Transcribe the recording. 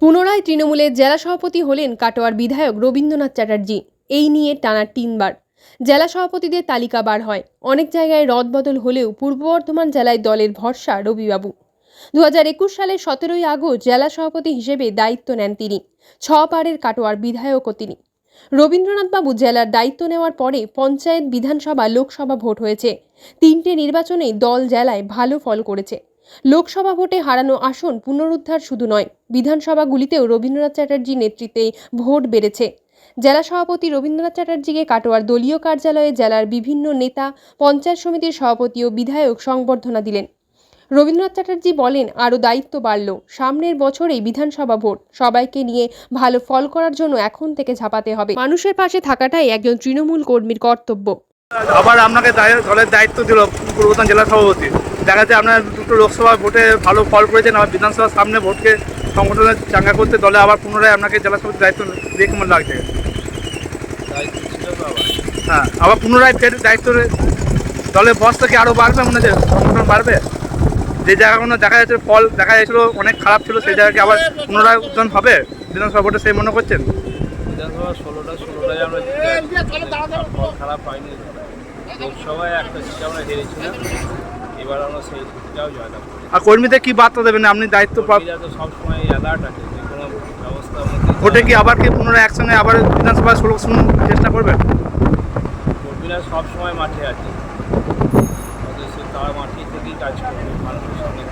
পুনরায় তৃণমূলের জেলা সভাপতি হলেন কাটোয়ার বিধায়ক রবীন্দ্রনাথ চ্যাটার্জি। এই নিয়ে টানা তিনবার। জেলা সভাপতিদের তালিকা বার হয়। অনেক জায়গায় রদবদল হলেও পূর্ব বর্ধমান জেলায় দলের ভরসা রবিবাবু। দু হাজার একুশ সালের সতেরোই আগস্ট জেলা সভাপতি হিসেবে দায়িত্ব নেন তিনি। ছ পাড়ের কাটোয়ার বিধায়কও তিনি। রবীন্দ্রনাথবাবু জেলার দায়িত্ব নেওয়ার পরে পঞ্চায়েত, বিধানসভা, লোকসভা ভোট হয়েছে। তিনটে নির্বাচনেই দল জেলায় ভালো ফল করেছে। লোকসভা ভোটে হারানো আসন পুনরুদ্ধার শুধু নয়, বিধানসভাগুলিতেও রবীন্দ্রনাথ চ্যাটার্জি নেতৃত্বে ভোট বেড়েছে। জেলা সভাপতি রবীন্দ্রনাথ চ্যাটার্জিকে কাটোয়ার দলীয় কার্যালয়ে জেলার বিভিন্ন নেতা, পঞ্চায়েত সমিতির সভাপতি ও বিধায়ক সংবর্ধনা দিলেন। রবীন্দ্রনাথ চ্যাটার্জি বলেন, আরও দায়িত্ব বাড়ল। সামনের বছরেই বিধানসভা ভোট। সবাইকে নিয়ে ভালো ফল করার জন্য এখন থেকে ঝাঁপাতে হবে। মানুষের পাশে থাকাটাই একজন তৃণমূল কর্মীর কর্তব্য। আবার আপনাকে দলের দায়িত্ব দিল পূর্বতন জেলা সভাপতি। দেখা যায় আপনার দুটো লোকসভা ভোটে ভালো ফল করেছেন, আবার বিধানসভার সামনে ভোটকে সংগঠনের চাঙ্গা করতে দলে আবার পুনরায় আপনাকে জেলা সভাপতির দায়িত্ব দিয়ে কেমন লাগছে। হ্যাঁ আবার পুনরায় ফের দায়িত্ব দলের বস্তা কি আরও বাড়বে মনে হচ্ছে? সংগঠন বাড়বে? যে জায়গাগুলো দেখা যাচ্ছে ফল দেখা যাচ্ছিল, অনেক খারাপ ছিল, সেই জায়গাকে আবার পুনরায় উদ্যান হবে? বিধানসভা ভোটে সেই মনে করছেন? বিধানসভা ষোলোটা খারাপ পাইনি লোকসভায় একটা সিটে আমরা হেরেছিলাম। এবার আমরা সেই সিটটাও জয়লাভ করি আর কর্মীদের কি বার্তা দেবেন? আপনি দায়িত্ব কর্মীরা তো সবসময় অ্যালার্ট আছে যে কোনো ব্যবস্থা ভোটে কি আবার কি পুনরায় একসঙ্গে আবার বিধানসভা ষোলো শুনুন চেষ্টা করবেন? কর্মীরা সবসময় মাঠে আছে। তারা মাঠে থেকেই কাজ করবে মানুষের সঙ্গে